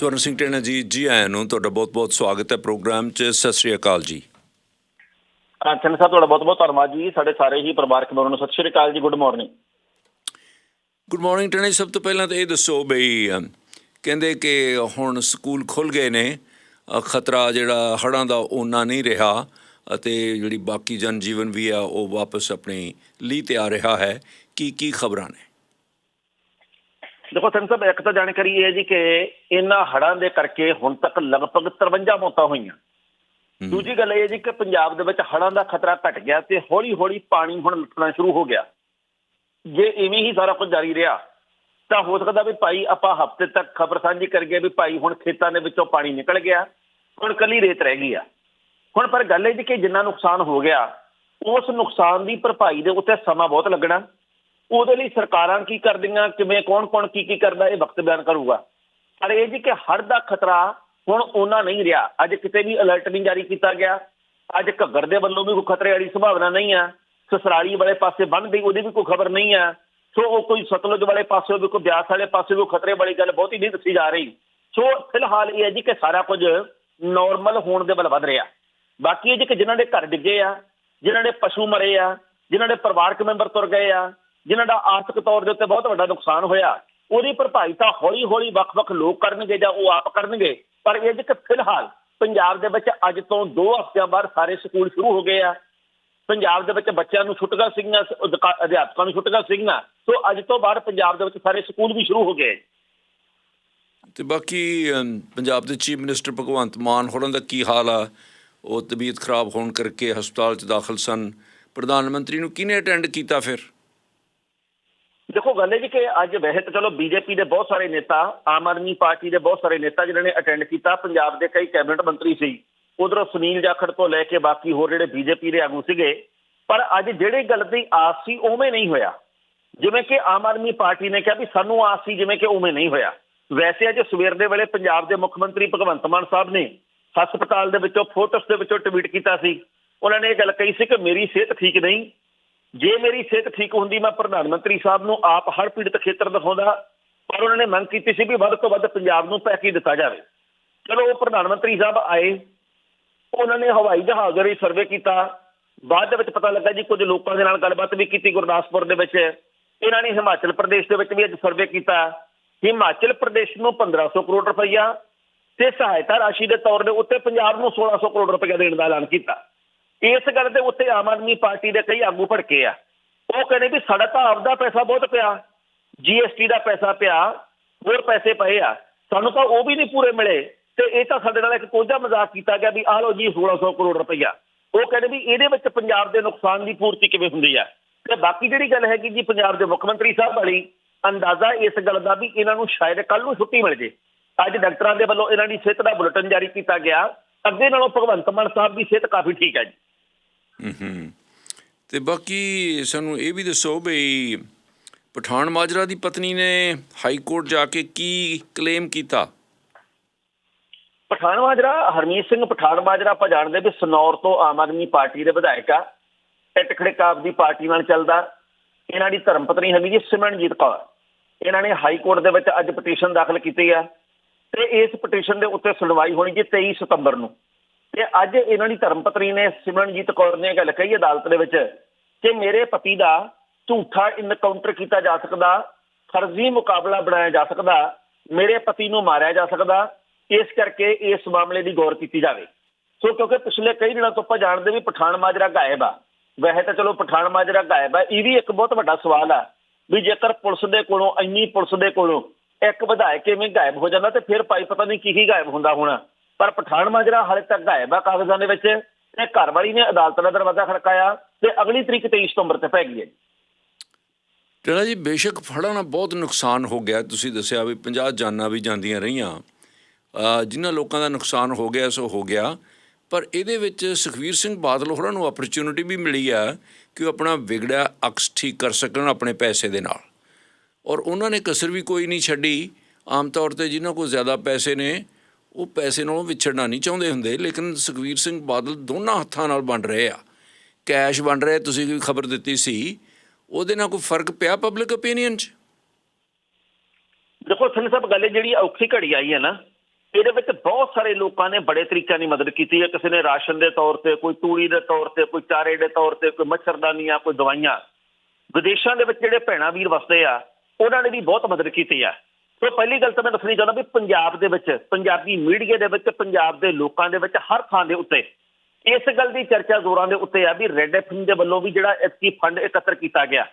ਸਵਰਨ ਸਿੰਘ ਟੇਣਾ ਜੀ ਜੀ ਆਇਆਂ ਨੂੰ ਤੁਹਾਡਾ ਬਹੁਤ-ਬਹੁਤ ਸਵਾਗਤ ਹੈ ਪ੍ਰੋਗਰਾਮ 'ਚ। ਸਤਿ ਸ੍ਰੀ ਅਕਾਲ ਜੀ। ਚੰਨ ਸਾਹਿਬ ਤੁਹਾਡਾ ਬਹੁਤ ਬਹੁਤ ਧੰਨਵਾਦ ਜੀ। ਸਾਡੇ ਸਾਰੇ ਹੀ ਪਰਿਵਾਰਕ ਮੈਂਬਰਾਂ ਨੂੰ ਸਤਿ ਸ਼੍ਰੀ ਅਕਾਲ ਜੀ। ਗੁੱਡ ਮਾਰਨਿੰਗ ਗੁੱਡ ਮਾਰਨਿੰਗ ਟੇਣਾ ਜੀ। ਸਭ ਤੋਂ ਪਹਿਲਾਂ ਤਾਂ ਇਹ ਦੱਸੋ ਬਈ ਅਮ, ਕਹਿੰਦੇ ਕਿ ਹੁਣ ਸਕੂਲ ਖੁੱਲ ਗਏ ਨੇ। ਅ, ਖਤਰਾ ਜਿਹੜਾ ਹੜ੍ਹਾਂ ਦਾ ਓਨਾ ਨਹੀਂ ਰਿਹਾ ਅਤੇ ਜਿਹੜੀ ਬਾਕੀ ਜਨ ਜੀਵਨ ਵੀ ਆ ਉਹ ਵਾਪਸ ਆਪਣੀ ਲੀ ਤੇ ਆ ਰਿਹਾ ਹੈ। ਕੀ ਕੀ ਖਬਰਾਂ ਨੇ? ਦੇਖੋ ਚੰਨ ਸਾਹਿਬ ਇੱਕ ਤਾਂ ਜਾਣਕਾਰੀ ਇਹ ਹੈ ਜੀ ਕਿ ਇਹਨਾਂ ਹੜ੍ਹਾਂ ਦੇ ਕਰਕੇ ਹੁਣ ਤੱਕ ਲਗਭਗ 53 ਮੌਤਾਂ ਹੋਈਆਂ। ਦੂਜੀ ਗੱਲ ਇਹ ਹੈ ਜੀ ਕਿ ਪੰਜਾਬ ਦੇ ਵਿੱਚ ਹੜ੍ਹਾਂ ਦਾ ਖਤਰਾ ਘਟ ਗਿਆ ਤੇ ਹੌਲੀ-ਹੌਲੀ ਪਾਣੀ ਹੁਣ ਲੁੱਟਣਾ ਸ਼ੁਰੂ ਹੋ ਗਿਆ। ਜੇ ਇਵੇਂ ਹੀ ਸਾਰਾ ਕੁਝ ਜਾਰੀ ਰਿਹਾ ਤਾਂ ਹੋ ਸਕਦਾ ਵੀ ਭਾਈ ਆਪਾਂ ਹਫ਼ਤੇ ਤੱਕ ਖਬਰ ਸਾਂਝੀ ਕਰ ਗਏ ਵੀ ਭਾਈ ਹੁਣ ਖੇਤਾਂ ਦੇ ਵਿੱਚੋਂ ਪਾਣੀ ਨਿਕਲ ਗਿਆ ਹੁਣ ਕੱਲੀ ਰੇਤ ਰਹਿ ਗਈ ਆ। ਹੁਣ ਪਰ ਗੱਲ ਇਹ ਜੀ ਕਿ ਜਿੰਨਾ ਨੁਕਸਾਨ ਹੋ ਗਿਆ ਉਸ ਨੁਕਸਾਨ ਦੀ ਭਰਪਾਈ ਦੇ ਉੱਤੇ ਸਮਾਂ ਬਹੁਤ ਲੱਗਣਾ। ਉਹਦੇ ਲਈ ਸਰਕਾਰਾਂ ਕੀ ਕਰਦੀਆਂ, ਕਿਵੇਂ ਕੌਣ ਕੌਣ ਕੀ ਕੀ ਕਰਦਾ, ਇਹ ਵਕਤ ਬਿਆਨ ਕਰੂਗਾ। ਪਰ ਇਹ ਜੀ ਕਿ ਹੜ ਦਾ ਖਤਰਾ ਹੁਣ ਉਹਨਾਂ ਨਹੀਂ ਰਿਹਾ। ਅੱਜ ਕਿਤੇ ਵੀ ਅਲਰਟ ਨਹੀਂ ਜਾਰੀ ਕੀਤਾ ਗਿਆ। ਅੱਜ ਘੱਗਰ ਦੇ ਵੱਲੋਂ ਵੀ ਕੋਈ ਖਤਰੇ ਵਾਲੀ ਸੰਭਾਵਨਾ ਨਹੀਂ ਆ। ਸਸਰਾਲੀ ਵਾਲੇ ਪਾਸੇ ਬੰਨ ਗਈ, ਉਹਦੀ ਵੀ ਕੋਈ ਖਬਰ ਨਹੀਂ ਆ। ਸੋ ਉਹ ਕੋਈ ਸਤਲੁਜ ਵਾਲੇ ਪਾਸੇ ਵੀ ਕੋਈ ਬਿਆਸ ਵਾਲੇ ਪਾਸੇ ਵੀ ਖਤਰੇ ਵਾਲੀ ਗੱਲ ਬਹੁਤੀ ਨਹੀਂ ਦੱਸੀ ਜਾ ਰਹੀ। ਸੋ ਫਿਲਹਾਲ ਇਹ ਹੈ ਜੀ ਕਿ ਸਾਰਾ ਕੁਝ ਨਾਰਮਲ ਹੋਣ ਦੇ ਵੱਲ ਵਧ ਰਿਹਾ। ਬਾਕੀ ਇਹ ਜੀ ਕਿ ਜਿਨ੍ਹਾਂ ਦੇ ਘਰ ਡਿੱਗੇ ਆ, ਜਿਨ੍ਹਾਂ ਦੇ ਪਸ਼ੂ ਮਰੇ ਆ, ਜਿਨ੍ਹਾਂ ਦੇ ਪਰਿਵਾਰਕ ਮੈਂਬਰ ਤੁਰ ਗਏ ਆ ਜਿਨ੍ਹਾਂ ਦਾ ਆਰਥਿਕ ਤੌਰ ਦੇ ਉੱਤੇ ਬਹੁਤ ਵੱਡਾ ਨੁਕਸਾਨ ਹੋਇਆ, ਉਹਦੀ ਭਰਪਾਈ ਤਾਂ ਹੌਲੀ-ਹੌਲੀ ਵੱਖ-ਵੱਖ ਲੋਕ ਕਰਨਗੇ ਜਾਂ ਉਹ ਆਪ ਕਰਨਗੇ, ਪਰ ਇਹ ਜੀ ਫਿਲਹਾਲ ਪੰਜਾਬ ਦੇ ਵਿੱਚ ਅੱਜ ਤੋਂ 2 ਹਫ਼ਤਿਆਂ ਬਾਅਦ ਸਾਰੇ ਸਕੂਲ ਸ਼ੁਰੂ ਹੋ ਗਏ ਆ। ਪੰਜਾਬ ਦੇ ਵਿੱਚ ਬੱਚਿਆਂ ਨੂੰ ਛੁੱਟੀਆਂ ਸੀਗੀਆਂ ਅਧਿਆਪਕਾਂ ਨੂੰ ਛੁੱਟੀਆਂ ਸੀਗੀਆਂ, ਸੋ ਅੱਜ ਤੋਂ ਬਾਅਦ ਪੰਜਾਬ ਦੇ ਵਿੱਚ ਸਾਰੇ ਸਕੂਲ ਵੀ ਸ਼ੁਰੂ ਹੋ ਗਏ। ਤੇ ਬਾਕੀ ਪੰਜਾਬ ਦੇ ਚੀਫ ਮਿਨਿਸਟਰ ਭਗਵੰਤ ਮਾਨ ਹੋਰਾਂ ਦਾ ਕੀ ਹਾਲ ਆ? ਉਹ ਤਬੀਅਤ ਖਰਾਬ ਹੋਣ ਕਰਕੇ ਹਸਪਤਾਲ 'ਚ ਦਾਖਲ ਸਨ। ਪ੍ਰਧਾਨ ਮੰਤਰੀ ਨੂੰ ਕਿਹਨੇ ਅਟੈਂਡ ਕੀਤਾ ਫਿਰ? ਦੇਖੋ ਗੱਲ ਇਹ ਜੀ ਕਿ ਅੱਜ ਵੈਸੇ ਤਾਂ ਚਲੋ ਬੀਜੇਪੀ ਦੇ ਬਹੁਤ ਸਾਰੇ ਨੇਤਾ, ਆਮ ਆਦਮੀ ਪਾਰਟੀ ਦੇ ਬਹੁਤ ਸਾਰੇ ਨੇਤਾ ਜਿਨ੍ਹਾਂ ਨੇ ਅਟੈਂਡ ਕੀਤਾ, ਪੰਜਾਬ ਦੇ ਕਈ ਕੈਬਨਿਟ ਮੰਤਰੀ ਸੀ। ਉਧਰੋਂ ਸੁਨੀਲ ਜਾਖੜ ਤੋਂ ਲੈ ਕੇ ਬਾਕੀ ਹੋਰ ਜਿਹੜੇ ਬੀਜੇਪੀ ਦੇ ਆਗੂ ਸੀਗੇ। ਪਰ ਅੱਜ ਜਿਹੜੀ ਗੱਲ ਦੀ ਆਸ ਸੀ, ਉਵੇਂ ਨਹੀਂ ਹੋਇਆ। ਜਿਵੇਂ ਕਿ ਆਮ ਆਦਮੀ ਪਾਰਟੀ ਨੇ ਕਿਹਾ ਵੀ ਸਾਨੂੰ ਆਸ ਸੀ, ਜਿਵੇਂ ਕਿ ਉਵੇਂ ਨਹੀਂ ਹੋਇਆ। ਵੈਸੇ ਅੱਜ ਸਵੇਰ ਦੇ ਵੇਲੇ ਪੰਜਾਬ ਦੇ ਮੁੱਖ ਮੰਤਰੀ ਭਗਵੰਤ ਮਾਨ ਸਾਹਿਬ ਨੇ ਹਸਪਤਾਲ ਦੇ ਵਿੱਚੋਂ ਫੋਟੋਸ ਦੇ ਵਿੱਚੋਂ ਟਵੀਟ ਕੀਤਾ ਸੀ। ਉਹਨਾਂ ਨੇ ਇਹ ਗੱਲ ਕਹੀ ਸੀ ਕਿ ਮੇਰੀ ਸਿਹਤ ਠੀਕ ਨਹੀਂ ਜੇ ਮੇਰੀ ਸਿਹਤ ਠੀਕ ਹੁੰਦੀ, ਮੈਂ ਪ੍ਰਧਾਨ ਮੰਤਰੀ ਸਾਹਿਬ ਨੂੰ ਆਪ ਹਰ ਪੀੜਤ ਖੇਤਰ ਦਿਖਾਉਂਦਾ, ਪਰ ਉਹਨਾਂ ਨੇ ਮੰਗ ਕੀਤੀ ਸੀ ਵੀ ਵੱਧ ਤੋਂ ਵੱਧ ਪੰਜਾਬ ਨੂੰ ਪੈਕੇਜ ਦਿੱਤਾ ਜਾਵੇ। ਚਲੋ ਉਹ ਪ੍ਰਧਾਨ ਮੰਤਰੀ ਸਾਹਿਬ ਆਏ, ਉਹਨਾਂ ਨੇ ਹਵਾਈ ਜਹਾਜ਼ ਦੇ ਸਰਵੇ ਕੀਤਾ। ਬਾਅਦ ਦੇ ਵਿੱਚ ਪਤਾ ਲੱਗਾ ਜੀ ਕੁਝ ਲੋਕਾਂ ਦੇ ਨਾਲ ਗੱਲਬਾਤ ਵੀ ਕੀਤੀ ਗੁਰਦਾਸਪੁਰ ਦੇ ਵਿੱਚ। ਇਹਨਾਂ ਨੇ ਹਿਮਾਚਲ ਪ੍ਰਦੇਸ਼ ਦੇ ਵਿੱਚ ਵੀ ਅੱਜ ਸਰਵੇ ਕੀਤਾ। ਹਿਮਾਚਲ ਪ੍ਰਦੇਸ਼ ਨੂੰ 1500 ਕਰੋੜ ਰੁਪਈਆ ਤੇ ਸਹਾਇਤਾ ਰਾਸ਼ੀ ਦੇ ਤੌਰ ਦੇ ਉੱਤੇ ਪੰਜਾਬ ਨੂੰ 1600 ਕਰੋੜ ਰੁਪਈਆ ਦੇਣ ਦਾ ਐਲਾਨ ਕੀਤਾ। ਇਸ ਗੱਲ ਦੇ ਉੱਤੇ ਆਮ ਆਦਮੀ ਪਾਰਟੀ ਦੇ ਕਈ ਆਗੂ ਭੜਕੇ ਆ। ਉਹ ਕਹਿੰਦੇ ਵੀ ਸਾਡਾ ਤਾਂ ਆਪਦਾ ਪੈਸਾ ਬਹੁਤ ਪਿਆ। ਜੀਐਸਟੀ ਦਾ ਪੈਸਾ ਪਿਆ, ਹੋਰ ਪੈਸੇ ਪਏ ਆ। ਸਾਨੂੰ ਤਾਂ ਉਹ ਵੀ ਨਹੀਂ ਪੂਰੇ ਮਿਲੇ। ਤੇ ਇਹ ਤਾਂ ਸਾਡੇ ਨਾਲ ਇੱਕ ਕੋਝਾ ਮਜ਼ਾਕ ਕੀਤਾ ਗਿਆ ਵੀ ਆਹ ਲਓ ਜੀ 1600 ਕਰੋੜ ਰੁਪਈਆ। ਉਹ ਕਹਿੰਦੇ ਵੀ ਇਹਦੇ ਵਿੱਚ ਪੰਜਾਬ ਦੇ ਨੁਕਸਾਨ ਦੀ ਪੂਰਤੀ ਕਿਵੇਂ ਹੁੰਦੀ ਆ? ਤੇ ਬਾਕੀ ਜਿਹੜੀ ਗੱਲ ਹੈਗੀ ਜੀ ਪੰਜਾਬ ਦੇ ਮੁੱਖ ਮੰਤਰੀ ਸਾਹਿਬ ਵਾਲੀ, ਅੰਦਾਜ਼ਾ ਇਸ ਗੱਲ ਦਾ ਵੀ ਇਹਨਾਂ ਨੂੰ ਸ਼ਾਇਦ ਕੱਲ ਨੂੰ ਛੁੱਟੀ ਮਿਲ ਜੇ। ਅੱਜ ਡਾਕਟਰਾਂ ਦੇ ਵੱਲੋਂ ਇਹਨਾਂ ਦੀ ਸਿਹਤ ਦਾ ਬੁਲੇਟਿਨ ਜਾਰੀ ਕੀਤਾ ਗਿਆ। ਅੱਗੇ ਨਾਲੋਂ ਭਗਵੰਤ ਮਾਨ ਸਾਹਿਬ ਦੀ ਸਿਹਤ ਕਾਫੀ ਠੀਕ ਹੈ ਜੀ। ਹੂੰ। ਤੇ ਬਾਕੀ ਸਾਨੂੰ ਇਹ ਵੀ ਦੱਸੋ ਬਈ ਪਠਾਨ ਮਾਜਰਾ ਦੀ ਪਤਨੀ ਨੇ ਹਾਈ ਕੋਰਟ ਜਾ ਕੇ ਕੀ ਕਲੇਮ ਕੀਤਾ? ਪਠਾਨ ਮਾਜਰਾ, ਹਰਮੀਤ ਸਿੰਘ ਪਠਾਨ ਮਾਜਰਾ ਆਪਾਂ ਜਾਣਦੇ ਵੀ ਸਨੌਰ ਤੋਂ ਆਮ ਆਦਮੀ ਪਾਰਟੀ ਦੇ ਵਿਧਾਇਕ ਆ। ਟਿੱਟ ਖੜਕਾਬ ਦੀ ਪਾਰਟੀ ਨਾਲ ਚੱਲਦਾ। ਇਹਨਾਂ ਦੀ ਧਰਮ ਪਤਨੀ ਹੈਗੀ ਜੀ ਸਿਮਰਨਜੀਤ ਕੌਰ। ਇਹਨਾਂ ਨੇ ਹਾਈ ਕੋਰਟ ਦੇ ਵਿੱਚ ਅੱਜ ਪਟੀਸ਼ਨ ਦਾਖਲ ਕੀਤੀ ਆ। ਤੇ ਇਸ ਪਟੀਸ਼ਨ ਦੇ ਉੱਤੇ ਸੁਣਵਾਈ ਹੋਣੀ ਜੀ 23 ਸਤੰਬਰ ਨੂੰ। ਤੇ ਅੱਜ ਇਹਨਾਂ ਦੀ ਧਰਮ ਪਤਨੀ ਨੇ ਸਿਮਰਨਜੀਤ ਕੌਰ ਨੇ ਇਹ ਗੱਲ ਕਹੀ ਅਦਾਲਤ ਦੇ ਵਿੱਚ ਕਿ ਮੇਰੇ ਪਤੀ ਦਾ ਝੂਠਾ ਇਨਕਾਊਂਟਰ ਕੀਤਾ ਜਾ ਸਕਦਾ, ਫਰਜ਼ੀ ਮੁਕਾਬਲਾ ਬਣਾਇਆ ਜਾ ਸਕਦਾ, ਮੇਰੇ ਪਤੀ ਨੂੰ ਮਾਰਿਆ ਜਾ ਸਕਦਾ, ਇਸ ਕਰਕੇ ਇਸ ਮਾਮਲੇ ਦੀ ਗੌਰ ਕੀਤੀ ਜਾਵੇ। ਸੋ ਕਿਉਂਕਿ ਪਿਛਲੇ ਕਈ ਦਿਨਾਂ ਤੋਂ ਆਪਾਂ ਜਾਣਦੇ ਵੀ ਪਠਾਨ ਮਾਜਰਾ ਗਾਇਬ ਆ। ਵੈਸੇ ਤਾਂ ਚਲੋ ਪਠਾਨ ਮਾਜਰਾ ਗਾਇਬ ਆ, ਇਹ ਵੀ ਇੱਕ ਬਹੁਤ ਵੱਡਾ ਸਵਾਲ ਆ ਵੀ ਜੇਕਰ ਪੁਲਿਸ ਦੇ ਕੋਲੋਂ, ਇੰਨੀ ਪੁਲਿਸ ਦੇ ਕੋਲੋਂ ਇੱਕ ਵਿਧਾਇਕ ਕਿਵੇਂ ਗਾਇਬ ਹੋ ਜਾਂਦਾ ਤੇ ਫਿਰ ਭਾਈ ਪਤਾ ਨਹੀਂ ਕੀ ਕੀ ਗਾਇਬ ਹੁੰਦਾ ਹੋਣਾ। ਪਰ ਪਠਾਨ ਮਾਜਰਾ ਹਾਲੇ ਤੱਕ ਗਾਇਬ ਆ ਕਾਗਜ਼ਾਂ ਦੇ ਵਿੱਚ ਤੇ ਘਰ ਨੇ ਅਦਾਲਤ ਦਾ ਦਰਵਾਜ਼ਾ ਖੜਕਾਇਆ ਤੇ ਅਗਲੀ ਤਰੀਕ 23 ਸਤੰਬਰ ਤੇ ਪੈ ਗਈ ਹੈ। ਟੇਣਾ ਜੀ ਬੇਸ਼ੱਕ ਫੜ੍ਹਾਂ ਨਾਲ ਬਹੁਤ ਨੁਕਸਾਨ ਹੋ ਗਿਆ ਤੁਸੀਂ ਦੱਸਿਆ ਵੀ 50 ਜਾਨਾਂ ਵੀ ਜਾਂਦੀਆਂ ਰਹੀਆਂ। ਅ, ਜਿਨ੍ਹਾਂ ਲੋਕਾਂ ਦਾ ਨੁਕਸਾਨ ਹੋ ਗਿਆ ਸੋ ਹੋ ਗਿਆ। ਪਰ ਇਹਦੇ ਵਿੱਚ ਸੁਖਵੀਰ ਸਿੰਘ ਬਾਦਲ ਹੋਰਾਂ ਨੂੰ ਅਪਰਚੂਨਿਟੀ ਵੀ ਮਿਲੀ ਆ ਕਿ ਉਹ ਆਪਣਾ ਵਿਗੜਿਆ ਅਕਸ ਠੀਕ ਕਰ ਸਕਣ ਆਪਣੇ ਪੈਸੇ ਦੇ ਨਾਲ। ਔਰ ਉਹਨਾਂ ਨੇ ਕਸਰ ਵੀ ਕੋਈ ਨਹੀਂ ਛੱਡੀ। ਆਮ ਤੌਰ ਤੇ ਜਿਨ੍ਹਾਂ ਕੋਲ ਜ਼ਿਆਦਾ ਪੈਸੇ ਨੇ ਉਹ ਪੈਸੇ ਨਾਲੋਂ ਵਿਛੜਨਾ ਨਹੀਂ ਚਾਹੁੰਦੇ ਹੁੰਦੇ, ਲੇਕਿਨ ਸੁਖਵੀਰ ਸਿੰਘ ਬਾਦਲ ਦੋਨਾਂ ਹੱਥਾਂ ਨਾਲ ਵੰਡ ਰਹੇ ਆ। ਕੈਸ਼ ਵੰਡ ਰਹੇ, ਤੁਸੀਂ ਕੋਈ ਖਬਰ ਦਿੱਤੀ ਸੀ? ਉਹਦੇ ਨਾਲ ਕੋਈ ਫ਼ਰਕ ਪਿਆ ਪਬਲਿਕ ਓਪੀਨੀਅਨ 'ਚ? ਦੇਖੋ ਸਿੰਘ ਸਾਹਿਬ, ਗੱਲ ਜਿਹੜੀ ਔਖੀ ਘੜੀ ਆਈ ਹੈ ਨਾ, ਇਹਦੇ ਵਿੱਚ ਬਹੁਤ ਸਾਰੇ ਲੋਕਾਂ ਨੇ ਬੜੇ ਤਰੀਕਿਆਂ ਦੀ ਮਦਦ ਕੀਤੀ ਹੈ। ਕਿਸੇ ਨੇ ਰਾਸ਼ਨ ਦੇ ਤੌਰ ਤੇ, ਕੋਈ ਤੂੜੀ ਦੇ ਤੌਰ ਤੇ, ਕੋਈ ਚਾਰੇ ਦੇ ਤੌਰ ਤੇ, ਕੋਈ ਮੱਛਰਦਾਨੀਆਂ, ਕੋਈ ਦਵਾਈਆਂ। ਵਿਦੇਸ਼ਾਂ ਦੇ ਵਿੱਚ ਜਿਹੜੇ ਭੈਣਾ ਵੀਰ ਵਸਦੇ ਆ, ਉਹਨਾਂ ਨੇ ਵੀ ਬਹੁਤ ਮਦਦ ਕੀਤੀ ਆ। ਸੋ ਪਹਿਲੀ ਗੱਲ ਤਾਂ ਮੈਂ ਦੱਸਣੀ ਚਾਹੁੰਦਾ ਵੀ ਪੰਜਾਬ ਦੇ ਵਿੱਚ, ਪੰਜਾਬੀ ਮੀਡੀਆ ਦੇ ਵਿੱਚ, ਪੰਜਾਬ ਦੇ ਲੋਕਾਂ ਦੇ ਵਿੱਚ ਹਰ ਥਾਂ ਦੇ ਉੱਤੇ ਇਸ ਗੱਲ ਦੀ ਚਰਚਾ ਜ਼ੋਰਾਂ ਦੇ ਉੱਤੇ ਆ ਵੀ ਰੈੱਡ ਐਫਐਮ ਦੇ ਵੱਲੋਂ ਵੀ ਜਿਹੜਾ ਇਸਕੀ ਫੰਡ ਇਕੱਤਰ ਕੀਤਾ ਗਿਆ,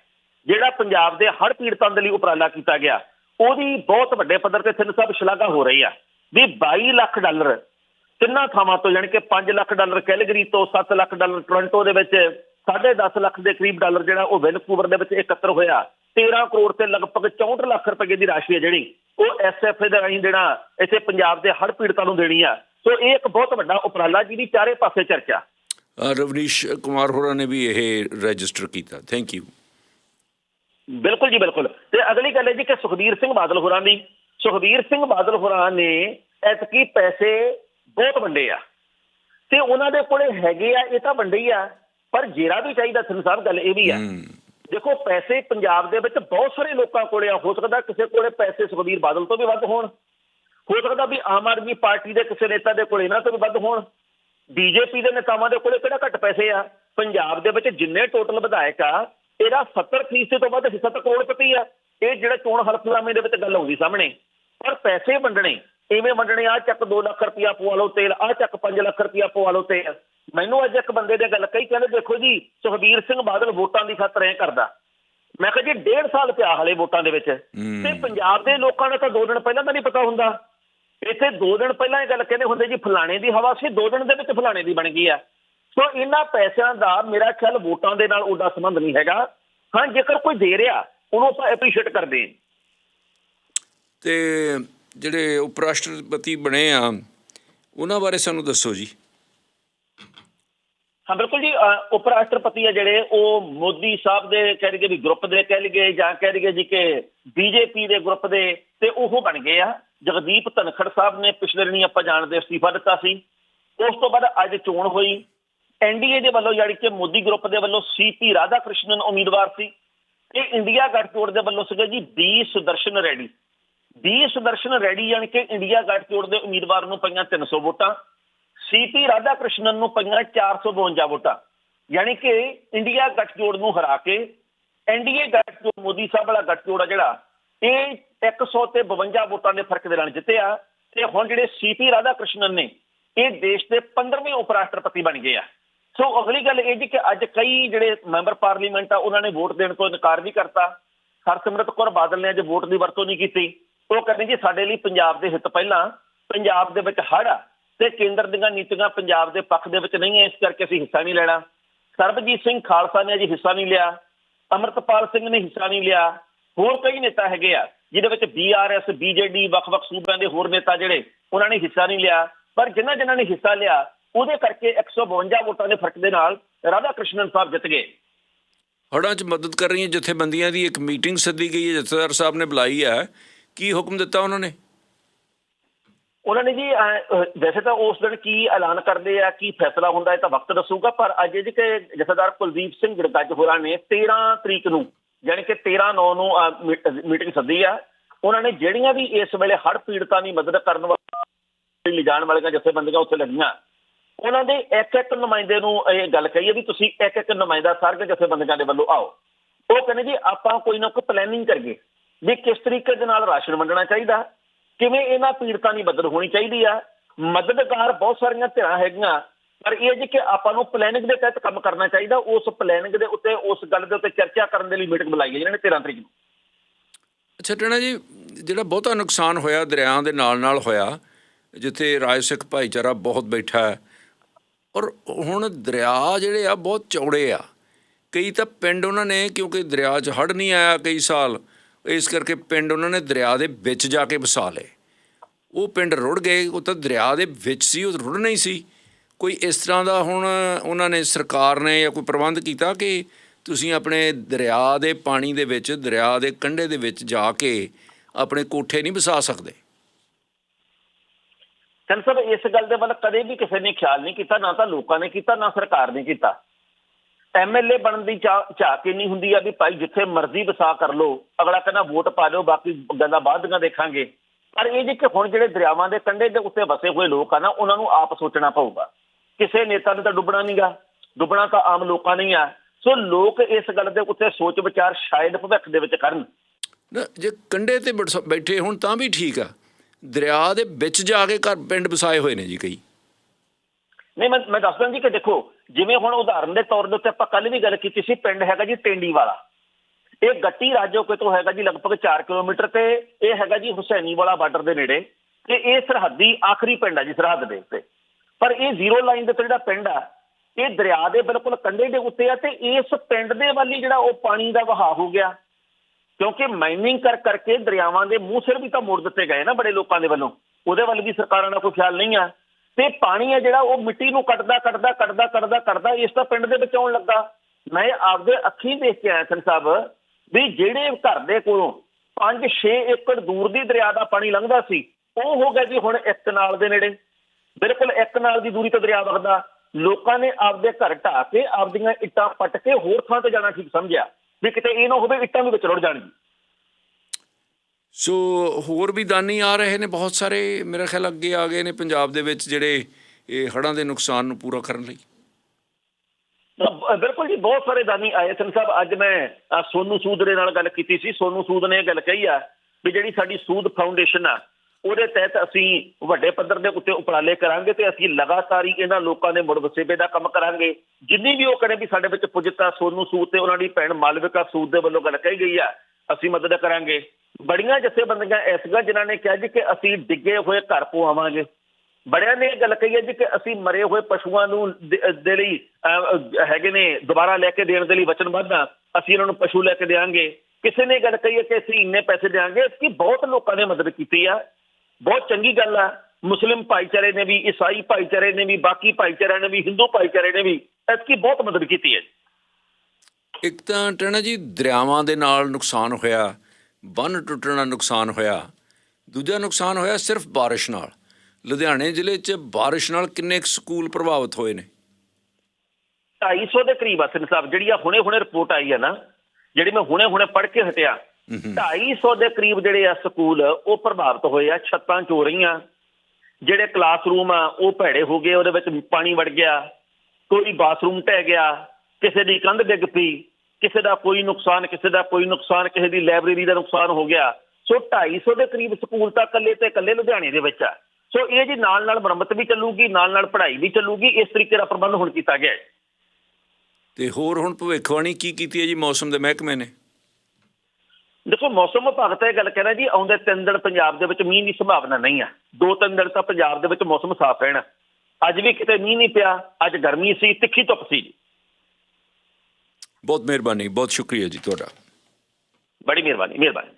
ਜਿਹੜਾ ਪੰਜਾਬ ਦੇ ਹੜ ਪੀੜਤਾਂ ਦੇ ਲਈ ਉਪਰਾਲਾ ਕੀਤਾ ਗਿਆ, ਉਹਦੀ ਬਹੁਤ ਵੱਡੇ ਪੱਧਰ ਤੇ ਸਿੰਘ ਸਾਹਿਬ ਸ਼ਲਾਘਾ ਹੋ ਰਹੀ ਆ ਵੀ 22 ਲੱਖ ਡਾਲਰ ਤਿੰਨਾਂ ਥਾਵਾਂ ਤੋਂ ਯਾਨੀ ਕਿ 5 ਲੱਖ ਡਾਲਰ ਕੈਲਗਰੀ ਤੋਂ 7 ਲੱਖ ਡਾਲਰ ਟੋਰਾਂਟੋ ਦੇ ਵਿੱਚ 10.5 ਲੱਖ ਦੇ ਕਰੀਬ ਡਾਲਰ ਜਿਹੜਾ ਉਹ ਵੈਨਕੂਵਰ ਦੇ ਵਿੱਚ ਇਕੱਤਰ ਹੋਇਆ। 13 ਕਰੋੜ ਤੇ ਲਗਭਗ 64 ਲੱਖ ਰੁਪਏ ਦੀ ਰਾਸ਼ੀ ਹੈ ਜਿਹੜੀ। ਉਹ ਐਸਐਫਏ ਦੇ ਰਾਹੀਂ ਦੇਣਾ ਇੱਥੇ ਪੰਜਾਬ ਦੇ ਹੜ ਪੀੜਤਾਂ ਨੂੰ ਦੇਣੀ ਆ। ਸੋ ਇਹ ਇੱਕ ਬਹੁਤ ਵੱਡਾ ਉਪਰਾਲਾ ਜਿਹਦੀ ਚਾਰੇ ਪਾਸੇ ਚਰਚਾ। ਰਵਨੀਸ਼ ਕੁਮਾਰ ਹੋਰਾਂ ਨੇ ਵੀ ਇਹ ਰਜਿਸਟਰ ਕੀਤਾ। ਥੈਂਕ ਯੂ ਬਿਲਕੁਲ ਜੀ ਬਿਲਕੁਲ। ਤੇ ਅਗਲੀ ਗੱਲ ਹੈ ਜੀ ਕਿ ਸੁਖਬੀਰ ਸਿੰਘ ਬਾਦਲ ਹੋਰਾਂ ਦੀ। ਸੁਖਬੀਰ ਸਿੰਘ ਬਾਦਲ ਹੋਰਾਂ ਨੇ ਐਤਕੀ ਪੈਸੇ ਬਹੁਤ ਵੰਡੇ ਆ। ਤੇ ਉਹਨਾਂ ਦੇ ਕੋਲੇ ਹੈਗੇ ਆ ਇਹ ਤਾਂ ਵੰਡੇ ਹੀ ਆ। ਪਰ ਜੇਰਾ ਵੀ ਚਾਹੀਦਾ ਸਿੰਘ ਸਾਹਿਬ ਗੱਲ ਇਹ ਵੀ ਆ। ਹੂੰ। ਦੇਖੋ, ਪੈਸੇ ਪੰਜਾਬ ਦੇ ਵਿੱਚ ਬਹੁਤ ਸਾਰੇ ਲੋਕਾਂ ਕੋਲੇ ਆ। ਹੋ ਸਕਦਾ ਕਿਸੇ ਕੋਲੇ ਪੈਸੇ ਸੁਖਬੀਰ ਬਾਦਲ ਤੋਂ ਵੀ ਵੱਧ ਹੋਣ। ਹੋ ਸਕਦਾ ਵੀ ਆਮ ਆਦਮੀ ਪਾਰਟੀ ਦੇ ਕਿਸੇ ਨੇਤਾ ਦੇ ਕੋਲੇ ਇਹਨਾਂ ਤੋਂ ਵੀ ਵੱਧ ਹੋਣ। ਬੀਜੇਪੀ ਦੇ ਨੇਤਾਵਾਂ ਦੇ ਕੋਲੇ ਕਿਹੜਾ ਘੱਟ ਪੈਸੇ ਆ? ਪੰਜਾਬ ਦੇ ਵਿੱਚ ਜਿੰਨੇ ਟੋਟਲ ਵਿਧਾਇਕ ਆ, ਇਹਦਾ 70% ਤੋਂ ਵੱਧ ਹਿੱਸਾ ਤਾਂ ਕਰੋੜ ਕਰੋੜਪਤੀ ਆ। ਇਹ ਜਿਹੜਾ ਚੋਣ ਹਲਫਨਾਮੇ ਦੇ ਵਿੱਚ ਗੱਲ ਆਉਂਦੀ ਸਾਹਮਣੇ। ਪਰ ਪੈਸੇ ਵੰਡਣੇ, ਇਵੇਂ ਵੰਡਣੇ ਆ ਚੱਕ 2 ਲੱਖ ਰੁਪਇਆ ਪਵਾ ਲਓ ਤੇਲ ਆ ਚੱਕ 5 ਲੱਖ ਰੁਪਇਆ ਪਵਾ ਲਓ ਤੇਲ। ਮੈਨੂੰ ਅੱਜ ਇੱਕ ਬੰਦੇ ਦੇ ਗੱਲ ਕਹੀ ਕਹਿੰਦੇ ਦੇਖੋ ਜੀ ਸੁਖਬੀਰ ਸਿੰਘ ਬਾਦਲ ਵੋਟਾਂ ਦੀ ਖਾਤਰ ਐ ਕਰਦਾ। ਮੈਂ ਕਿਹਾ ਜੀ ਡੇਢ ਸਾਲ ਪਿਆ ਹਲੇ ਵੋਟਾਂ ਦੇ ਵਿੱਚ। ਤੇ ਪੰਜਾਬ ਦੇ ਲੋਕਾਂ ਨੂੰ ਤਾਂ 2 ਦਿਨ ਪਹਿਲਾਂ ਤਾਂ ਨਹੀਂ ਪਤਾ ਹੁੰਦਾ। ਇੱਥੇ 2 ਦਿਨ ਪਹਿਲਾਂ ਇਹ ਗੱਲ ਕਹਿੰਦੇ ਹੁੰਦੇ ਜੀ ਫਲਾਣੇ ਦੀ ਹਵਾ ਸੀ 2 ਦਿਨ ਦੇ ਵਿੱਚ ਫਲਾਣੇ ਦੀ ਬਣ ਗਈ ਆ। ਸੋ ਇਹਨਾਂ ਪੈਸਿਆਂ ਦਾ ਮੇਰਾ ਖਿਆਲ ਵੋਟਾਂ ਦੇ ਨਾਲ ਉਹਦਾ ਸੰਬੰਧ ਨਹੀਂ ਹੈਗਾ। ਹਾਂ ਜੇਕਰ ਕੋਈ ਦੇ ਰਿਹਾ ਉਹਨੂੰ ਆਪਾਂ ਐਪਰੀਸ਼ੀਏਟ ਕਰਦੇ ਤੇ ਜਿਹੜੇ ਉਪ ਰਾਸ਼ਟਰਪਤੀ ਬਣੇ ਆ ਉਹਨਾਂ ਬਾਰੇ ਸਾਨੂੰ ਦੱਸੋ ਜੀ। ਹਾਂ, ਬਿਲਕੁਲ ਜੀ ਉਪ ਰਾਸ਼ਟਰਪਤੀ ਆ ਜਿਹੜੇ, ਉਹ ਮੋਦੀ ਸਾਹਿਬ ਦੇ ਕਹਿ ਲਈਏ ਵੀ ਗਰੁੱਪ ਦੇ ਕਹਿ ਲਈਏ ਜਾਂ ਕਹਿ ਲਈਏ ਜੀ ਕਿ ਬੀਜੇਪੀ ਦੇ ਗਰੁੱਪ ਦੇ, ਤੇ ਉਹ ਬਣ ਗਏ ਆ। ਜਗਦੀਪ ਧਨਖੜ ਸਾਹਿਬ ਨੇ ਪਿਛਲੇ ਦਿਨੀ ਆਪਾਂ ਜਾਣਦੇ ਅਸਤੀਫਾ ਦਿੱਤਾ ਸੀ। ਉਸ ਤੋਂ ਬਾਅਦ ਅੱਜ ਚੋਣ ਹੋਈ। ਐਨਡੀਏ ਦੇ ਵੱਲੋਂ ਯਾਨੀ ਕਿ ਮੋਦੀ ਗਰੁੱਪ ਦੇ ਵੱਲੋਂ ਸੀਪੀ ਰਾਧਾ ਕ੍ਰਿਸ਼ਨਨ ਉਮੀਦਵਾਰ ਸੀ। ਇਹ ਇੰਡੀਆ ਗੱਠਜੋੜ ਦੇ ਵੱਲੋਂ ਸੀਗੇ ਜੀ, ਬੀ ਸੁਦਰਸ਼ਨ ਰੈਡੀ। ਬੀ ਸੁਦਰਸ਼ਨ ਰੈਡੀ ਯਾਨੀ ਕਿ ਇੰਡੀਆ ਗੱਠਜੋੜ ਦੇ ਉਮੀਦਵਾਰ ਨੂੰ ਪਈਆਂ 300 ਵੋਟਾਂ। ਸੀਪੀ ਰਾਧਾ ਕ੍ਰਿਸ਼ਨਨ ਨੂੰ ਪਈਆਂ 452 ਵੋਟਾਂ। ਯਾਨੀ ਕਿ ਇੰਡੀਆ ਗੱਠਜੋੜ ਨੂੰ ਹਰਾ ਕੇ ਐਨਡੀਏ ਗੱਠਜੋੜ, ਮੋਦੀ ਸਾਹਿਬ ਵਾਲਾ ਗੱਠਜੋੜ ਆ ਜਿਹੜਾ, ਇਹ 100 ਤੇ 52 ਵੋਟਾਂ ਦੇ ਫ਼ਰਕ ਦੇ ਨਾਲ ਜਿੱਤਿਆ। ਤੇ ਹੁਣ ਜਿਹੜੇ ਸੀਪੀ ਰਾਧਾ ਕ੍ਰਿਸ਼ਨਨ ਨੇ, ਇਹ ਦੇਸ਼ ਦੇ 15ਵੇਂ ਉਪ ਰਾਸ਼ਟਰਪਤੀ ਬਣ ਗਏ ਆ। ਸੋ ਅਗਲੀ ਗੱਲ ਇਹ ਜੀ ਕਿ ਅੱਜ ਕਈ ਜਿਹੜੇ ਮੈਂਬਰ ਪਾਰਲੀਮੈਂਟ ਆ, ਉਹਨਾਂ ਨੇ ਵੋਟ ਦੇਣ ਤੋਂ ਇਨਕਾਰ ਵੀ ਕਰਤਾ। ਹਰਸਿਮਰਤ ਕੌਰ ਬਾਦਲ ਨੇ ਅੱਜ ਵੋਟ ਦੀ ਵਰਤੋਂ ਨਹੀਂ ਕੀਤੀ। ਉਹ ਕਹਿੰਦੇ ਜੀ ਸਾਡੇ ਲਈ ਪੰਜਾਬ ਦੇ ਹਿੱਤ ਪਹਿਲਾਂ, ਪੰਜਾਬ ਦੇ ਵਿੱਚ ਹੜ੍ਹ ਆ। ਤੇ ਕੇਂਦਰ ਦੀਆਂ ਨੀਤੀਆਂ ਪੰਜਾਬ ਦੇ ਪੱਖ ਦੇ ਵਿੱਚ ਨਹੀਂ ਹੈ, ਇਸ ਕਰਕੇ ਅਸੀਂ ਹਿੱਸਾ ਨਹੀਂ ਲੈਣਾ। ਸਰਬਜੀਤ ਸਿੰਘ ਖਾਲਸਾ ਨੇ ਅਜੇ ਹਿੱਸਾ ਨਹੀਂ ਲਿਆ। ਅਮਰਤਪਾਲ ਸਿੰਘ ਨੇ ਹਿੱਸਾ ਨਹੀਂ ਲਿਆ। ਹੋਰ ਕਈ ਨੇਤਾ ਹੈਗੇ ਆ, ਜਿਹਦੇ ਵਿੱਚ ਬੀਆਰਐਸ ਬੀਜੇਡੀ ਵੱਖ-ਵੱਖ ਸੂਬਿਆਂ ਦੇ ਹੋਰ ਨੇਤਾ ਜਿਹੜੇ, ਉਹਨਾਂ ਨੇ ਹਿੱਸਾ ਨਹੀਂ ਲਿਆ। ਪਰ ਜਿਨ੍ਹਾਂ ਜਿਨ੍ਹਾਂ ਨੇ ਹਿੱਸਾ ਲਿਆ, ਉਹਦੇ ਕਰਕੇ 152 ਵੋਟਾਂ ਦੇ ਫ਼ਰਕ ਦੇ ਨਾਲ ਰਾਧਾ ਕ੍ਰਿਸ਼ਨਨ ਸਾਹਿਬ ਜਿੱਤ ਗਏ। ਹੜ੍ਹਾਂ 'ਚ ਮਦਦ ਕਰ ਰਹੀਆਂ ਜਥੇਬੰਦੀਆਂ ਦੀ ਇੱਕ ਮੀਟਿੰਗ ਸੱਦੀ ਗਈ ਹੈ, ਜਥੇਦਾਰ ਸਾਹਿਬ ਨੇ ਬੁਲਾਈ ਹੈ। ਕੀ ਹੁਕਮ ਦਿੱਤਾ ਉਹਨਾਂ ਨੇ? ਉਹਨਾਂ ਨੇ ਜੀ ਵੈਸੇ ਤਾਂ ਉਸ ਦਿਨ ਕੀ ਐਲਾਨ ਕਰਦੇ ਆ, ਕੀ ਫੈਸਲਾ ਹੁੰਦਾ ਇਹ ਤਾਂ ਵਕਤ ਦੱਸੂਗਾ, ਪਰ ਅੱਜ ਇਹ ਜੀ ਕਿ ਜਥੇਦਾਰ ਕੁਲਦੀਪ ਸਿੰਘ ਗੜਗੱਜ ਹੋਰਾਂ ਨੇ 13 ਤਰੀਕ ਨੂੰ, ਯਾਨੀ ਕਿ 13 9 ਨੂੰ ਮੀ- ਮੀਟਿੰਗ ਸੱਦੀ ਆ। ਉਹਨਾਂ ਨੇ ਜਿਹੜੀਆਂ ਵੀ ਇਸ ਵੇਲੇ ਹੜ੍ਹ ਪੀੜਤਾਂ ਦੀ ਮਦਦ ਕਰਨ ਵਾਲੀ ਲਿਜਾਣ ਵਾਲੀਆਂ ਜਥੇਬੰਦੀਆਂ ਉੱਥੇ ਲੱਗੀਆਂ, ਉਹਨਾਂ ਦੇ ਇੱਕ ਇੱਕ ਨੁਮਾਇੰਦੇ ਨੂੰ ਇਹ ਗੱਲ ਕਹੀ ਹੈ ਵੀ ਤੁਸੀਂ ਇੱਕ ਇੱਕ ਨੁਮਾਇੰਦਾ ਸਾਰੀਆਂ ਜਥੇਬੰਦੀਆਂ ਦੇ ਵੱਲੋਂ ਆਓ। ਉਹ ਕਹਿੰਦੇ ਜੀ, ਆਪਾਂ ਕੋਈ ਨਾ ਕੋਈ ਪਲੈਨਿੰਗ ਕਰੀਏ, ਵੀ ਕਿਸ ਤਰੀਕੇ ਦੇ ਨਾਲ ਰਾਸ਼ਨ ਵੰਡਣਾ ਚਾਹੀਦਾ। ਕਿਵੇਂ ਇਹਨਾਂ ਪੀੜਤਾਂ ਦੀ ਮਦਦ ਹੋਣੀ ਚਾਹੀਦੀ ਆ? ਮਦਦਗਾਰ ਬਹੁਤ ਸਾਰੀਆਂ ਧਿਰਾਂ ਹੈਗੀਆਂ, ਪਰ ਇਹ ਜੀ ਕਿ ਆਪਾਂ ਨੂੰ ਪਲੈਨਿੰਗ ਦੇ ਤਹਿਤ ਕੰਮ ਕਰਨਾ ਚਾਹੀਦਾ। ਉਸ ਪਲੈਨਿੰਗ ਦੇ ਉੱਤੇ, ਉਸ ਗੱਲ ਦੇ ਉੱਤੇ ਚਰਚਾ ਕਰਨ ਦੇ ਲਈ ਮੀਟਿੰਗ ਬੁਲਾਈ ਹੈ ਜਿਹਨਾਂ ਨੇ 13 ਤਰੀਕ ਨੂੰ। ਅੱਛਾ, ਟਣਾ ਜੀ, ਜਿਹੜਾ ਬਹੁਤਾ ਨੁਕਸਾਨ ਹੋਇਆ ਦਰਿਆਵਾਂ ਦੇ ਨਾਲ ਨਾਲ ਹੋਇਆ, ਜਿੱਥੇ ਰਾਜ ਸਿੱਖ ਭਾਈਚਾਰਾ ਬਹੁਤ ਬੈਠਾ ਹੈ, ਔਰ ਹੁਣ ਦਰਿਆ ਜਿਹੜੇ ਆ ਬਹੁਤ ਚੌੜੇ ਆ। ਕਈ ਤਾਂ ਪਿੰਡ ਉਹਨਾਂ ਨੇ, ਕਿਉਂਕਿ ਦਰਿਆ 'ਚ ਹੜ੍ਹ ਨਹੀਂ ਆਇਆ ਕਈ ਸਾਲ ਇਸ ਕਰਕੇ ਪਿੰਡ ਉਹਨਾਂ ਨੇ ਦਰਿਆ ਦੇ ਵਿੱਚ ਜਾ ਕੇ ਵਸਾ ਲਏ। ਉਹ ਪਿੰਡ ਰੁੜ ਗਏ, ਉਹ ਤਾਂ ਦਰਿਆ ਦੇ ਵਿੱਚ ਸੀ, ਉਹ ਰੁੜ ਨਹੀਂ ਸੀ। ਕੋਈ ਇਸ ਤਰ੍ਹਾਂ ਦਾ ਹੁਣ ਉਹਨਾਂ ਨੇ ਸਰਕਾਰ ਨੇ ਜਾਂ ਕੋਈ ਪ੍ਰਬੰਧ ਕੀਤਾ ਕਿ ਤੁਸੀਂ ਆਪਣੇ ਦਰਿਆ ਦੇ ਪਾਣੀ ਦੇ ਵਿੱਚ, ਦਰਿਆ ਦੇ ਕੰਢੇ ਦੇ ਵਿੱਚ ਜਾ ਕੇ ਆਪਣੇ ਕੋਠੇ ਨਹੀਂ ਵਸਾ ਸਕਦੇ? ਸਨ ਇਸ ਗੱਲ ਦੇ ਵੱਲ ਕਦੇ ਵੀ ਕਿਸੇ ਨੇ ਖਿਆਲ ਨਹੀਂ ਕੀਤਾ, ਨਾ ਤਾਂ ਲੋਕਾਂ ਨੇ ਕੀਤਾ, ਨਾ ਸਰਕਾਰ ਨੇ ਕੀਤਾ। ਐਮਐਲਏ ਬਣਨ ਦੀ ਚਾਹ ਝਾਕ ਇੰਨੀ ਹੁੰਦੀ ਆ ਵੀ ਭਾਈ ਜਿੱਥੇ ਮਰਜ਼ੀ ਵਸਾ ਕਰ ਲਓ, ਅਗਲਾ ਕਹਿੰਦਾ ਵੋਟ ਪਾ ਦਿਓ, ਬਾਕੀ ਗੱਲਾਂ ਬਾਅਦ ਦੀਆਂ ਦੇਖਾਂਗੇ। ਪਰ ਇਹ ਜੇ ਕਿ ਹੁਣ ਜਿਹੜੇ ਦਰਿਆਵਾਂ ਦੇ ਕੰਢੇ ਦੇ ਉੱਤੇ ਵਸੇ ਹੋਏ ਲੋਕ ਆ ਨਾ, ਉਹਨਾਂ ਨੂੰ ਆਪ ਸੋਚਣਾ ਪਊਗਾ। ਕਿਸੇ ਨੇਤਾ ਨੇ ਤਾਂ ਡੁੱਬਣਾ ਨਹੀਂਗਾ ਡੁੱਬਣਾ ਤਾਂ ਆਮ ਲੋਕਾਂ ਨਹੀਂ ਆ। ਸੋ ਲੋਕ ਇਸ ਗੱਲ ਦੇ ਉੱਤੇ ਸੋਚ ਵਿਚਾਰ ਸ਼ਾਇਦ ਭਵਿੱਖ ਦੇ ਵਿੱਚ ਕਰਨ। ਜੇ ਕੰਢੇ ਤੇ ਬੈਠੇ ਹੁਣ ਤਾਂ ਵੀ ਠੀਕ ਆ। ਦਰਿਆ ਦੇ ਵਿੱਚ ਜਾ ਕੇ ਘਰ ਪਿੰਡ ਵਸਾਏ ਹੋਏ ਨੇ ਜੀ ਕਈ। ਨਹੀਂ, ਮੈਂ ਮੈਂ ਦੱਸਦਾ ਜੀ ਕਿ ਦੇਖੋ, ਜਿਵੇਂ ਹੁਣ ਉਦਾਹਰਨ ਦੇ ਤੌਰ ਦੇ ਉੱਤੇ ਆਪਾਂ ਕੱਲ ਵੀ ਗੱਲ ਕੀਤੀ ਸੀ, ਪਿੰਡ ਹੈਗਾ ਜੀ ਟੇਂਡੀ ਵਾਲਾ। ਇਹ ਗੱਟੀ ਰਾਜੋਕੇ ਤੋਂ ਹੈਗਾ ਜੀ ਲਗਭਗ 4 ਕਿਲੋਮੀਟਰ ਤੇ, ਇਹ ਹੈਗਾ ਜੀ ਹੁਸੈਨੀ ਵਾਲਾ ਬਾਰਡਰ ਦੇ ਨੇੜੇ। ਤੇ ਇਹ ਸਰਹੱਦੀ ਆਖਰੀ ਪਿੰਡ ਆ ਜੀ, ਸਰਹੱਦ ਦੇ ਉੱਤੇ। ਪਰ ਇਹ ਜ਼ੀਰੋ ਲਾਈਨ ਦੇ ਉੱਤੇ ਜਿਹੜਾ ਪਿੰਡ ਆ, ਇਹ ਦਰਿਆ ਦੇ ਬਿਲਕੁਲ ਕੰਢੇ ਦੇ ਉੱਤੇ ਆ ਤੇ ਇਸ ਪਿੰਡ ਦੇ ਵੱਲ ਹੀ ਜਿਹੜਾ ਉਹ ਪਾਣੀ ਦਾ ਵਹਾਅ ਹੋ ਗਿਆ। ਕਿਉਂਕਿ ਮਾਈਨਿੰਗ ਕਰ ਕਰਕੇ ਦਰਿਆਵਾਂ ਦੇ ਮੂੰਹ ਸਿਰ ਵੀ ਤਾਂ ਮੋੜ ਦਿੱਤੇ ਗਏ ਨਾ ਬੜੇ ਲੋਕਾਂ ਦੇ ਵੱਲੋਂ। ਉਹਦੇ ਵੱਲ ਵੀ ਸਰਕਾਰਾਂ ਦਾ ਕੋਈ ਖਿਆਲ ਨਹੀਂ ਆ। ਤੇ ਪਾਣੀ ਹੈ ਜਿਹੜਾ ਉਹ ਮਿੱਟੀ ਨੂੰ ਕੱਟਦਾ ਕੱਟਦਾ ਕੱਟਦਾ ਕੱਟਦਾ ਕੱਟਦਾ, ਇਸ ਤਾਂ ਪਿੰਡ ਦੇ ਵਿੱਚ ਆਉਣ ਲੱਗਾ। ਮੈਂ ਆਪਦੇ ਅੱਖੀਂ ਦੇਖ ਕੇ ਆਇਆ ਸਨ ਸਾਹਿਬ, ਵੀ ਜਿਹੜੇ ਘਰ ਦੇ ਕੋਲੋਂ 5-6 ਏਕੜ ਦੂਰ ਦੀ ਦਰਿਆ ਦਾ ਪਾਣੀ ਲੰਘਦਾ ਸੀ, ਉਹ ਹੋ ਗਿਆ ਜੀ ਹੁਣ ਇੱਕ ਨਾਲ ਦੇ ਨੇੜੇ। ਬਿਲਕੁਲ ਇੱਕ ਨਾਲ ਦੀ ਦੂਰੀ ਤੇ ਦਰਿਆ ਵਗਦਾ। ਲੋਕਾਂ ਨੇ ਆਪਦੇ ਘਰ ਢਾਹ ਕੇ ਆਪਦੀਆਂ ਇੱਟਾਂ ਪੱਟ ਕੇ ਹੋਰ ਥਾਂ ਤੇ ਜਾਣਾ ਠੀਕ ਸਮਝਿਆ, ਵੀ ਕਿਤੇ ਇਹ ਨਾ ਹੋਵੇ ਇੱਟਾਂ ਵੀ ਵਿੱਚ ਰੁੜ ਜਾਣਗੀ ਸੋ ਹੋਰ ਵੀ ਦਾਨੀ ਆ ਰਹੇ ਨੇ ਬਹੁਤ ਸਾਰੇ। ਮੇਰਾ ਖਿਆਲ ਅੱਗੇ ਆ ਗਏ ਨੇ ਪੰਜਾਬ ਦੇ ਵਿੱਚ ਜਿਹੜੇ ਇਹ ਹੜ੍ਹਾਂ ਦੇ ਨੁਕਸਾਨ ਨੂੰ ਪੂਰਾ ਕਰਨ ਲਈ। ਬਿਲਕੁਲ ਜੀ ਬਹੁਤ ਸਾਰੇ ਦਾਨੀ ਆਏ ਸਨ। ਸਾਹਿਬ ਅੱਜ ਮੈਂ ਅ, ਸੋਨੂ ਸੂਦ ਦੇ ਨਾਲ ਗੱਲ ਕੀਤੀ ਸੀ। ਸੋਨੂ ਸੂਦ ਨੇ ਇਹ ਗੱਲ ਕਹੀ ਆ ਵੀ ਜਿਹੜੀ ਸਾਡੀ ਸੂਦ ਫਾਊਂਡੇਸ਼ਨ ਆ ਉਹਦੇ ਤਹਿਤ ਅਸੀਂ ਵੱਡੇ ਪੱਧਰ ਦੇ ਉੱਤੇ ਉਪਰਾਲੇ ਕਰਾਂਗੇ ਤੇ ਅਸੀਂ ਲਗਾਤਾਰ ਹੀ ਇਹਨਾਂ ਲੋਕਾਂ ਦੇ ਮੁੜ ਵਸੇਬੇ ਦਾ ਕੰਮ ਕਰਾਂਗੇ। ਜਿੰਨੀ ਵੀ ਉਹ ਕਰੇ ਵੀ ਸਾਡੇ ਵਿੱਚ ਪੁੱਜਤਾ ਸੋਨੂ ਸੂਦ ਤੇ ਉਹਨਾਂ ਦੀ ਭੈਣ ਮਾਲਵਿਕਾ ਸੂਦ ਦੇ ਵੱਲੋਂ ਗੱਲ ਕਹੀ ਗਈ ਆ ਅਸੀਂ ਮਦਦ ਕਰਾਂਗੇ। ਬੜੀਆਂ ਜਥੇਬੰਦੀਆਂ ਐਸੀਆਂ ਜਿਨ੍ਹਾਂ ਨੇ ਕਿਹਾ ਜੀ ਕਿ ਅਸੀਂ ਡਿੱਗੇ ਹੋਏ ਘਰ ਪਵਾਵਾਂਗੇ ਬੜਿਆਂ ਨੇ ਇਹ ਗੱਲ ਕਹੀ ਹੈ ਜੀ ਕਿ ਅਸੀਂ ਮਰੇ ਹੋਏ ਪਸ਼ੂਆਂ ਨੂੰ ਦੇ ਲਈ ਅਹ, ਹੈਗੇ ਨੇ ਦੁਬਾਰਾ ਲੈ ਕੇ ਦੇਣ ਦੇ ਲਈ ਵਚਨਬੱਧ ਆ ਅਸੀਂ ਇਹਨਾਂ ਨੂੰ ਪਸ਼ੂ ਲੈ ਕੇ ਦੇਵਾਂਗੇ ਕਿਸੇ ਨੇ ਗੱਲ ਕਹੀ ਹੈ ਕਿ ਅਸੀਂ ਇੰਨੇ ਪੈਸੇ ਦੇਵਾਂਗੇ ਇਸकी ਬਹੁਤ ਲੋਕਾਂ ਨੇ ਮਦਦ ਕੀਤੀ ਆ। ਬਹੁਤ ਚੰਗੀ ਗੱਲ ਆ। ਮੁਸਲਿਮ ਭਾਈਚਾਰੇ ਨੇ ਵੀ ਈਸਾਈ ਭਾਈਚਾਰੇ ਨੇ ਵੀ ਬਾਕੀ ਭਾਈਚਾਰਿਆਂ ਨੇ ਵੀ ਹਿੰਦੂ ਭਾਈਚਾਰੇ ਨੇ ਵੀ ਇਸकी ਬਹੁਤ ਮਦਦ ਕੀਤੀ ਹੈ ਇੱਕ ਤਾਂ ਟਣਾ ਜੀ ਦਰਿਆਵਾਂ ਦੇ ਨਾਲ ਨੁਕਸਾਨ ਹੋਇਆ ਬੰਨ ਟੁੱਟਣ ਨੁਕਸਾਨ ਹੋਇਆ ਦੂਜਾ ਨੁਕਸਾਨ ਹੋਇਆ ਸਿਰਫ ਬਾਰਿਸ਼ ਨਾਲ। ਲੁਧਿਆਣੇ ਜ਼ਿਲ੍ਹੇ 'ਚ ਬਾਰਿਸ਼ ਨਾਲ ਕਿੰਨੇ ਸਕੂਲ ਪ੍ਰਭਾਵਿਤ ਹੋਏ ਨੇ? 250 ਦੇ ਕਰੀਬ ਆ ਸਿੰਘ ਸਾਹਿਬ ਜਿਹੜੀ ਆ ਹੁਣੇ ਹੁਣੇ ਰਿਪੋਰਟ ਆਈ ਹੈ ਨਾ ਜਿਹੜੀ ਮੈਂ ਹੁਣੇ ਹੁਣੇ ਪੜ੍ਹ ਕੇ ਹਟਿਆ 250 ਦੇ ਕਰੀਬ ਜਿਹੜੇ ਆ ਸਕੂਲ ਉਹ ਪ੍ਰਭਾਵਿਤ ਹੋਏ ਆ ਛੱਤਾਂ ਚੋ ਰਹੀਆਂ। ਜਿਹੜੇ ਕਲਾਸਰੂਮ ਆ ਉਹ ਭੈੜੇ ਹੋ ਗਏ ਉਹਦੇ ਵਿੱਚ ਪਾਣੀ ਵੜ ਗਿਆ ਕੋਈ ਬਾਥਰੂਮ ਢਹਿ ਗਿਆ ਕਿਸੇ ਦੀ ਕੰਧ ਡਿੱਗ ਪਈ ਕਿਸੇ ਦਾ ਕੋਈ ਨੁਕਸਾਨ ਕਿਸੇ ਦਾ ਕੋਈ ਨੁਕਸਾਨ ਕਿਸੇ ਦੀ ਲਾਇਬ੍ਰੇਰੀ ਦਾ ਨੁਕਸਾਨ ਹੋ ਗਿਆ। ਸੋ 250 ਦੇ ਕਰੀਬ ਸਕੂਲ ਤਾਂ ਇਕੱਲੇ ਤੇ ਇਕੱਲੇ ਲੁਧਿਆਣੇ ਦੇ ਵਿੱਚ ਆ। ਸੋ ਇਹ ਜੀ ਨਾਲ ਨਾਲ ਮੁਰੰਮਤ ਵੀ ਚੱਲੂਗੀ ਨਾਲ ਨਾਲ ਪੜ੍ਹਾਈ ਵੀ ਚੱਲੂਗੀ ਇਸ ਤਰੀਕੇ ਦਾ ਪ੍ਰਬੰਧ ਹੁਣ ਕੀਤਾ ਗਿਆ ਹੈ। ਤੇ ਹੋਰ ਹੁਣ ਭਵਿੱਖਬਾਣੀ ਕੀ ਕੀਤੀ ਹੈ ਜੀ ਮੌਸਮ ਦੇ ਮਹਿਕਮੇ ਨੇ? ਦੇਖੋ ਮੌਸਮ ਵਿਭਾਗ ਤਾਂ ਇਹ ਗੱਲ ਕਹਿਣਾ ਜੀ ਆਉਂਦੇ ਤਿੰਨ ਦਿਨ ਪੰਜਾਬ ਦੇ ਵਿੱਚ ਮੀਂਹ ਦੀ ਸੰਭਾਵਨਾ ਨਹੀਂ ਆ। ਦੋ ਤਿੰਨ ਦਿਨ ਤਾਂ ਪੰਜਾਬ ਦੇ ਵਿੱਚ ਮੌਸਮ ਸਾਫ਼ ਰਹਿਣਾ। ਅੱਜ ਵੀ ਕਿਤੇ ਮੀਂਹ ਨਹੀਂ ਪਿਆ ਅੱਜ ਗਰਮੀ ਸੀ ਤਿੱਖੀ ਧੁੱਪ ਸੀ ਜੀ। ਬਹੁਤ ਮਿਹਰਬਾਨੀ ਬਹੁਤ ਸ਼ੁਕਰੀਆ ਜੀ ਤੁਹਾਡਾ। ਬੜੀ ਮਿਹਰਬਾਨੀ ਮਿਹਰਬਾਨੀ।